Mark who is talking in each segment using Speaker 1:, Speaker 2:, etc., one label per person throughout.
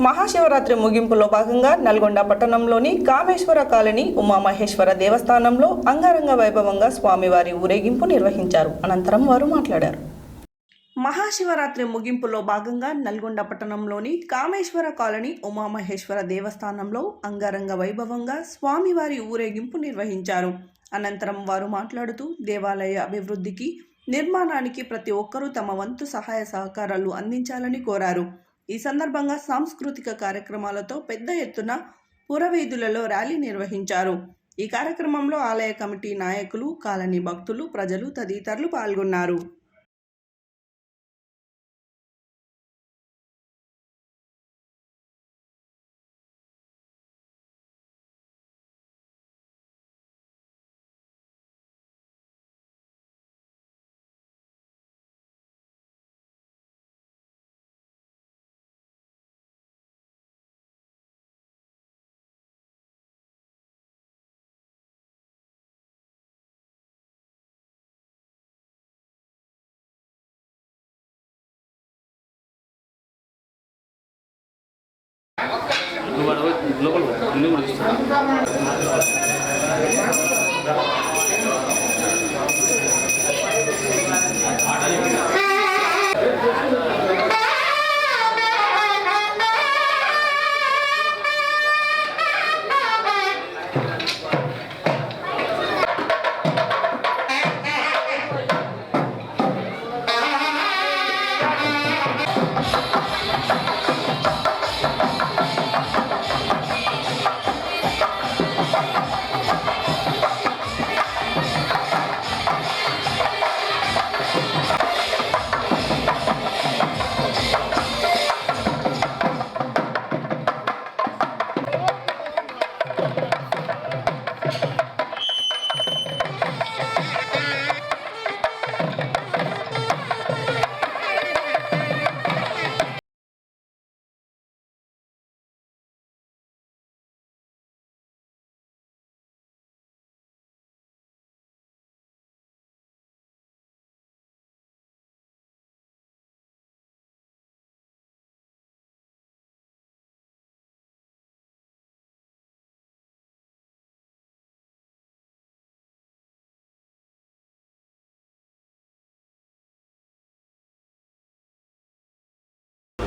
Speaker 1: మహాశివరాత్రి ముగింపులో భాగంగా నల్గొండ పట్టణంలోని కామేశ్వర కాలనీ ఉమామహేశ్వర దేవస్థానంలో అంగరంగ వైభవంగా స్వామివారి ఊరేగింపు నిర్వహించారు. అనంతరం వారు మాట్లాడారు. మహాశివరాత్రి ముగింపులో భాగంగా నల్గొండ పట్టణంలోని కామేశ్వర కాలనీ ఉమామహేశ్వర దేవస్థానంలో అంగరంగ వైభవంగా స్వామివారి ఊరేగింపు నిర్వహించారు. అనంతరం వారు మాట్లాడుతూ దేవాలయ అభివృద్ధికి నిర్మాణానికి ప్రతి ఒక్కరూ తమ వంతు సహాయ సహకారాలు అందించాలని కోరారు. ఈ సందర్భంగా సాంస్కృతిక కార్యక్రమాలతో పెద్ద ఎత్తున పురవీధులలో ర్యాలీ నిర్వహించారు. ఈ కార్యక్రమంలో ఆలయ కమిటీ నాయకులు కాలనీ భక్తులు ప్రజలు తదితరులు పాల్గొన్నారు.
Speaker 2: నువ్వు అడగ లోపల పో. కూడా చూస్తా.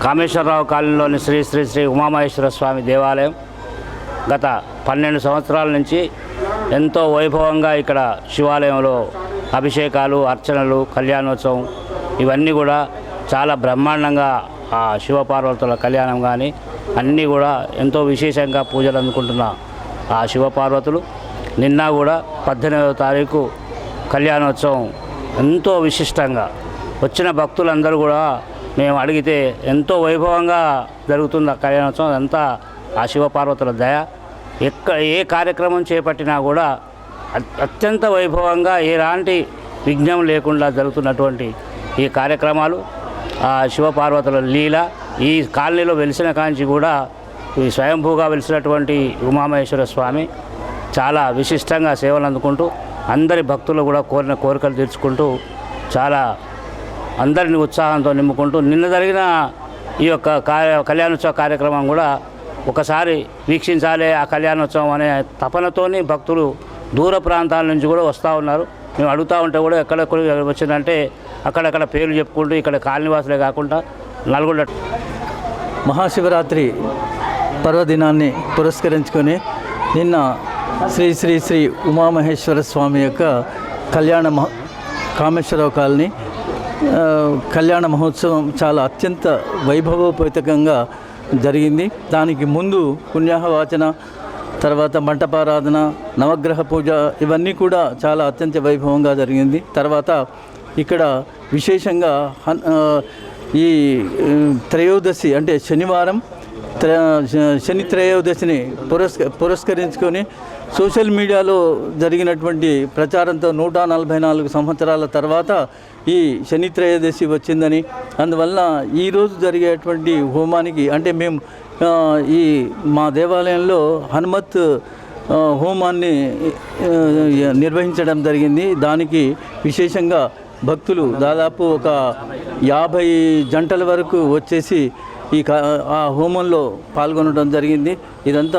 Speaker 2: కామేశ్వరరావు కాలనీలోని శ్రీ శ్రీ శ్రీ ఉమామహేశ్వర స్వామి దేవాలయం గత పన్నెండు సంవత్సరాల నుంచి ఎంతో వైభవంగా ఇక్కడ శివాలయంలో అభిషేకాలు అర్చనలు కళ్యాణోత్సవం ఇవన్నీ కూడా చాలా బ్రహ్మాండంగా ఆ శివపార్వతుల కళ్యాణం కానీ అన్నీ కూడా ఎంతో విశేషంగా పూజలు అందుకుంటున్న ఆ శివపార్వతులు. నిన్న కూడా పద్దెనిమిదవ తారీఖు కళ్యాణోత్సవం ఎంతో విశిష్టంగా వచ్చిన భక్తులందరూ కూడా మేము అడిగితే ఎంతో వైభవంగా జరుగుతుంది ఆ కళ్యాణోత్సవం అదంతా ఆ శివపార్వతుల దయ. ఎక్క ఏ కార్యక్రమం చేపట్టినా కూడా అత్యంత వైభవంగా ఎలాంటి విఘ్నం లేకుండా జరుగుతున్నటువంటి ఈ కార్యక్రమాలు ఆ శివపార్వతుల లీల ఈ కాలనీలో వెలిసిన కాంచి కూడా ఈ స్వయంభూగా వెలిసినటువంటి ఉమామహేశ్వర స్వామి చాలా విశిష్టంగా సేవలు అందుకుంటూ అందరి భక్తులు కూడా కోరిన కోరికలు తీర్చుకుంటూ చాలా అందరిని ఉత్సాహంతో నింపుకుంటూ నిన్న జరిగిన ఈ యొక్క కార్య కళ్యాణోత్సవ కార్యక్రమం కూడా ఒకసారి వీక్షించాలి ఆ కళ్యాణోత్సవం అనే తపనతోని భక్తులు దూర ప్రాంతాల నుంచి కూడా వస్తూ ఉన్నారు. మేము అడుగుతూ ఉంటే కూడా ఎక్కడెక్కడ వచ్చిందంటే అక్కడక్కడ పేర్లు చెప్పుకుంటూ ఇక్కడ కాలనివాసులే కాకుండా నల్గొండ
Speaker 3: మహాశివరాత్రి పర్వదినాన్ని పురస్కరించుకొని నిన్న శ్రీ శ్రీ శ్రీ ఉమామహేశ్వర స్వామి యొక్క కళ్యాణ మహ కామేశ్వరరావు కాలనీ కళ్యాణ మహోత్సవం చాలా అత్యంత వైభవోపేతకంగా జరిగింది. దానికి ముందు పుణ్యాహవాచన తర్వాత మంటపారాధన నవగ్రహ పూజ ఇవన్నీ కూడా చాలా అత్యంత వైభవంగా జరిగింది. తర్వాత ఇక్కడ విశేషంగా హన్- ఈ త్రయోదశి అంటే శనివారం శ- శని త్రయోదశిని పురస్క పురస్కరించుకొని సోషల్ మీడియాలో జరిగినటువంటి ప్రచారంతో నూట నలభై నాలుగు సంవత్సరాల తర్వాత ఈ శని త్రయోదశి వచ్చిందని అందువల్ల ఈరోజు జరిగేటువంటి హోమానికి అంటే మేము ఈ మా దేవాలయంలో హనుమత్ హోమాన్ని నిర్వహించడం జరిగింది. దానికి విశేషంగా భక్తులు దాదాపు ఒక యాభై జంటల వరకు వచ్చేసి ఈ ఆ హోమంలో పాల్గొనడం జరిగింది. ఇదంతా